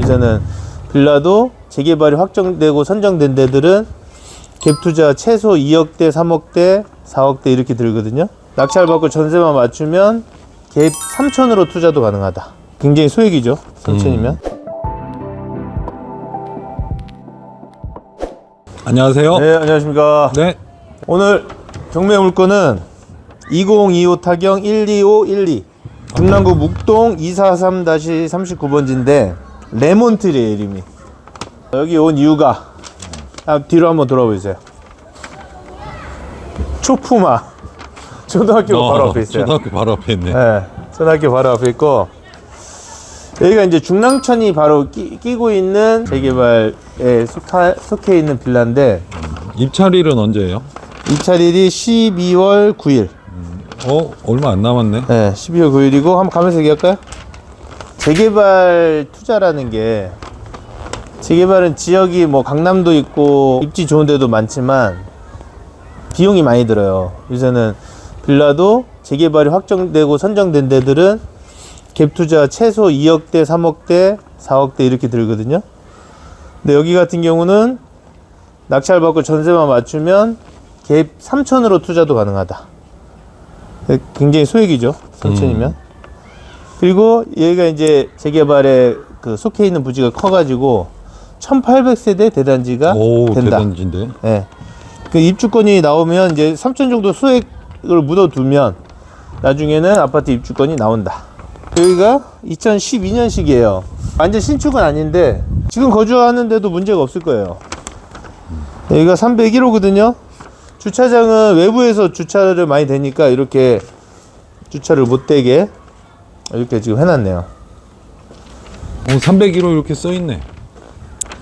이제는 빌라도 재개발이 확정되고 선정된 데들은 갭 투자 최소 2억대, 3억대, 4억대 이렇게 들거든요. 낙찰 받고 전세만 맞추면 갭 3천으로 투자도 가능하다. 굉장히 소액이죠. 3천이면. 안녕하세요. 네. 네, 안녕하십니까. 오늘 경매 물건은 2025 타경 12512 중랑구 묵동 243-39번지인데 레몬트리에요 이름이 여기 온 이유가 아, 뒤로 한번 돌아보세요 초푸마 초등학교 바로 앞에 있어요 어, 초등학교 바로 앞에 있네. 네, 초등학교 바로 앞에 있고 여기가 이제 중랑천이 바로 끼, 끼고 있는 재개발에 속하, 속해 있는 빌라인데 입찰일은 언제예요? 입찰일이 12월 9일 어, 얼마 안 남았네. 네, 12월 9일이고 한번 가면서 얘기할까요? 재개발 투자라는 게 재개발은 지역이 뭐 강남도 있고 입지 좋은 데도 많지만 비용이 많이 들어요. 요새는 빌라도 재개발이 확정되고 선정된 데들은 갭 투자 최소 2억대, 3억대, 4억대 이렇게 들거든요. 근데 여기 같은 경우는 낙찰 받고 전세만 맞추면 갭 3천으로 투자도 가능하다. 굉장히 소액이죠. 3천이면. 그리고 얘가 이제 재개발에 그 속해 있는 부지가 커가지고 1800세대 대단지가 오, 된다. 대단지인데. 예. 그 입주권이 나오면 이제 3천 정도 수액을 묻어두면 나중에는 아파트 입주권이 나온다. 여기가 2012년식이에요. 완전 신축은 아닌데 지금 거주하는데도 문제가 없을 거예요. 여기가 301호거든요. 주차장은 외부에서 주차를 많이 되니까 이렇게 주차를 못 되게 이렇게 지금 해놨네요. 어, 301호 이렇게 써 있네.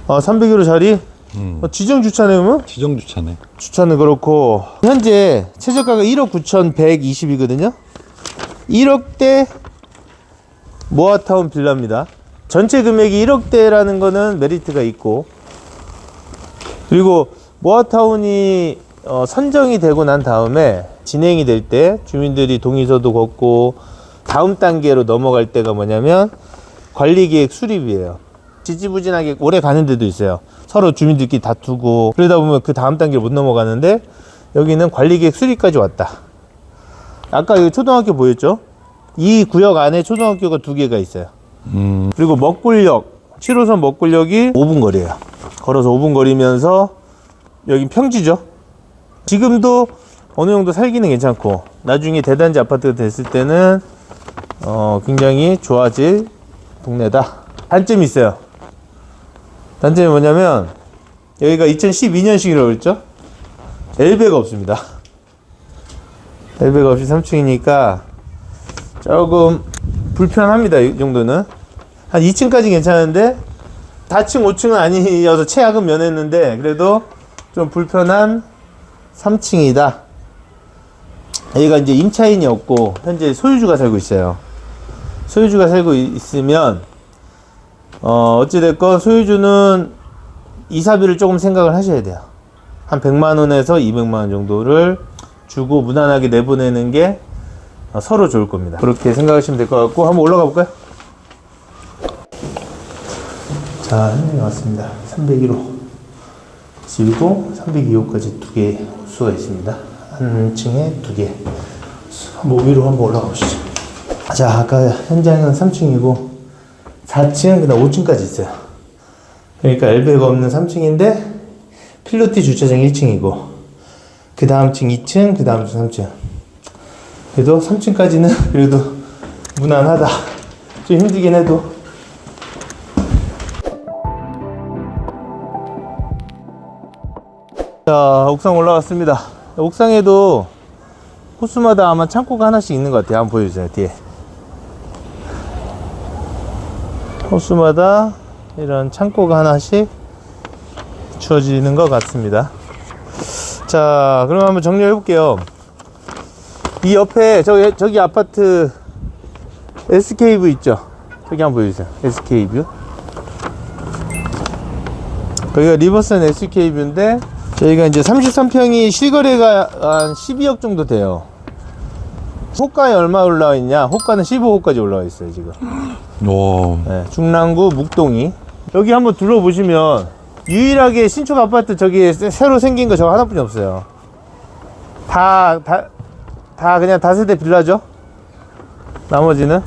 아, 301호 자리? 음. 어, 지정 주차네요? 지정 주차네. 주차는 그렇고 현재 최저가가 1억 9,120이거든요. 1억대 모아타운 빌라입니다. 전체 금액이 1억대라는 거는 메리트가 있고 그리고 모아타운이 어, 선정이 되고 난 다음에 진행이 될 때 주민들이 동의서도 걷고 다음 단계로 넘어갈 때가 뭐냐면 관리계획 수립이에요. 지지부진하게 오래 가는 데도 있어요. 서로 주민들끼리 다투고 그러다 보면 그 다음 단계를 못 넘어가는데 여기는 관리계획 수립까지 왔다. 아까 여기 초등학교 보였죠? 이 구역 안에 초등학교가 두 개가 있어요. 음, 그리고 먹굴역 7호선 먹굴역이 5분 거리예요. 걸어서 5분 거리면서 여기 평지죠. 지금도 어느 정도 살기는 괜찮고 나중에 대단지 아파트가 됐을 때는 어, 굉장히 좋아질 동네다. 단점이 있어요. 단점이 뭐냐면 여기가 2012년식이라고 그랬죠? 엘베가 없습니다. 엘베가 없이 3층이니까 조금 불편합니다. 이 정도는. 한 2층까지 괜찮은데 다층 5층은 아니어서 최악은 면했는데 그래도 좀 불편한 3층이다. 여기가 이제 임차인이 없고 현재 소유주가 살고 있어요. 소유주가 살고 이- 있으면 어 어찌됐건 소유주는 이사비를 조금 생각을 하셔야 돼요. 한 100만 원에서 200만 원 정도를 주고 무난하게 내보내는 게 어, 서로 좋을 겁니다. 그렇게 생각하시면 될 것 같고 한번 올라가 볼까요? 자, 현장에 왔습니다. 301호 집이고 302호까지 두개 호수가 있습니다. 한 층에 두 개. 위로 한번 올라가 보시죠. 자, 아까 현장은 3층이고 4층, 그다음 5층까지 있어요. 그러니까 엘베가 없는 3층인데 필로티 주차장 1층이고 그 다음 층 2층, 그 다음 층 3층. 그래도 3층까지는 그래도 무난하다. 좀 힘들긴 해도. 자, 옥상 올라왔습니다. 옥상에도 호수마다 아마 창고가 하나씩 있는 것 같아요. 한번 보여주세요, 뒤에. 호수마다 이런 창고가 하나씩 주어지는 것 같습니다. 자, 그럼 한번 정리해 볼게요. 이 옆에 저기, 저기 아파트 SK뷰 있죠? 저기 한번 보여주세요. SK뷰. 거기가 리버선 SK뷰인데 저희가 이제 33평이 실거래가 한 12억 정도 돼요. 호가에 얼마 올라와 있냐? 호가는 15호까지 올라와 있어요, 지금. 와, 네, 중랑구 묵동이 여기 한번 둘러보시면 유일하게 신축 아파트 저기 새- 새로 생긴 거 저거 하나뿐이 없어요. 다, 다, 다 그냥 다세대 빌라죠. 나머지는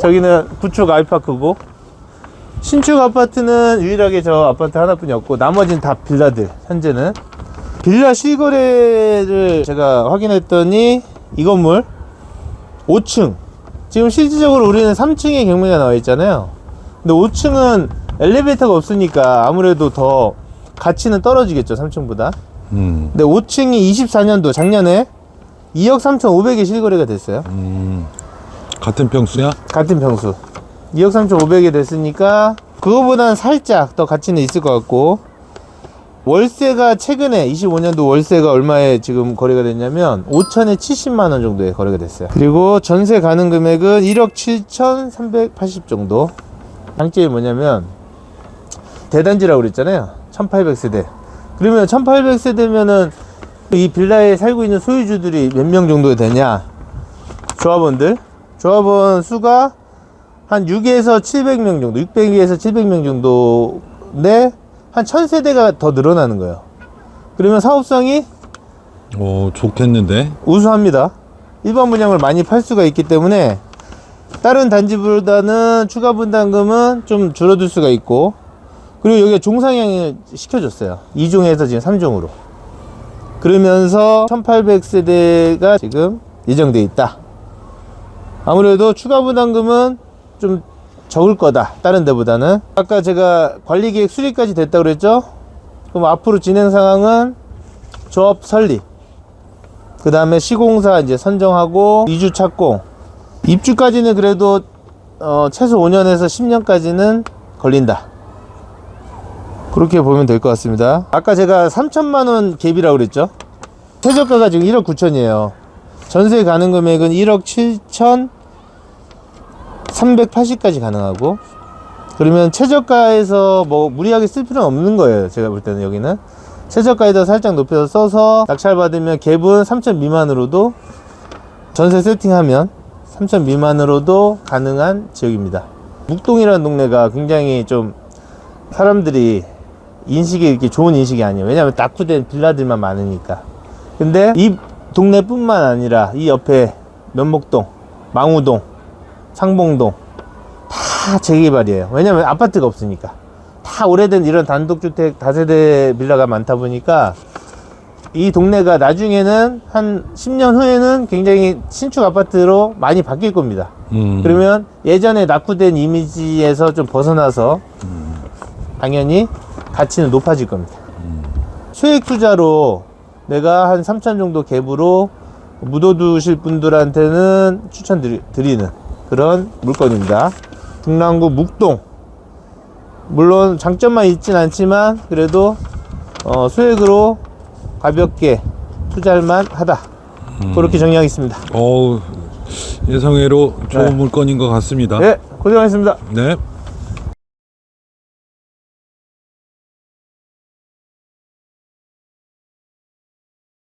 저기는 구축 아이파크고 신축 아파트는 유일하게 저 아파트 하나뿐이 없고 나머지는 다 빌라들 현재는 빌라 실거래를 제가 확인했더니 이 건물 5층. 지금 실질적으로 우리는 3층에 경매가 나와 있잖아요. 근데 5층은 엘리베이터가 없으니까 아무래도 더 가치는 떨어지겠죠 3층보다. 음, 근데 5층이 24년도 작년에 2억 3,500에 실거래가 됐어요. 음. 같은 평수야? 같은 평수. 2억 3,500이 됐으니까 그거보다는 살짝 더 가치는 있을 것 같고 월세가 최근에 25년도 월세가 얼마에 지금 거래가 됐냐면 5천에 70만 원 정도에 거래가 됐어요. 그리고 전세 가능 금액은 1억 7,380 정도. 장점이 뭐냐면 대단지라고 그랬잖아요. 1800세대. 그러면 1800세대면은 이 빌라에 살고 있는 소유주들이 몇 명 정도 되냐? 조합원들? 조합원 수가 한 6에서 700명 정도, 600에서 700명 정도인데 한 1000세대가 더 늘어나는 거예요. 그러면 사업성이 어, 좋겠는데? 우수합니다. 일반 분양을 많이 팔 수가 있기 때문에 다른 단지보다는 추가 분담금은 좀 줄어들 수가 있고 그리고 여기가 종상향을 시켜줬어요. 2종에서 지금 3종으로. 그러면서 1800세대가 지금 예정돼 있다. 아무래도 추가 부담금은 좀 적을 거다. 다른 데보다는. 아까 제가 관리계획 수립까지 됐다고 그랬죠? 그럼 앞으로 진행 상황은 조합 설립. 그 다음에 시공사 이제 선정하고 이주 착공. 입주까지는 그래도 어, 최소 5년에서 10년까지는 걸린다. 그렇게 보면 될 것 같습니다. 아까 제가 3천만 원 갭이라고 그랬죠? 최저가가 지금 1억 9천이에요. 전세 가능 금액은 1억 7천 380까지 가능하고 그러면 최저가에서 뭐 무리하게 쓸 필요는 없는 거예요. 제가 볼 때는 여기는 최저가에다 살짝 높여서 써서 낙찰 받으면 갭은 3천 미만으로도 전세 세팅하면 3천 미만으로도 가능한 지역입니다. 묵동이라는 동네가 굉장히 좀 사람들이 인식이 이렇게 좋은 인식이 아니에요. 왜냐하면 낙후된 빌라들만 많으니까. 근데 이 동네뿐만 아니라 이 옆에 면목동, 망우동, 상봉동 다 재개발이에요. 왜냐면 아파트가 없으니까. 다 오래된 이런 단독주택 다세대 빌라가 많다 보니까 이 동네가 나중에는 한 10년 후에는 굉장히 신축 아파트로 많이 바뀔 겁니다. 음. 그러면 예전에 낙후된 이미지에서 좀 벗어나서 당연히 가치는 높아질 겁니다. 소액 투자로 내가 한 3천 정도 갭으로 묻어두실 분들한테는 추천드리는 그런 물건입니다. 등랑구 묵동. 물론 장점만 있진 않지만 그래도 어, 소액으로 가볍게 투자할만 하다. 그렇게 정리하겠습니다. 어우, 예상외로 좋은 네. 물건인 것 같습니다. 네, 고생하셨습니다. 네.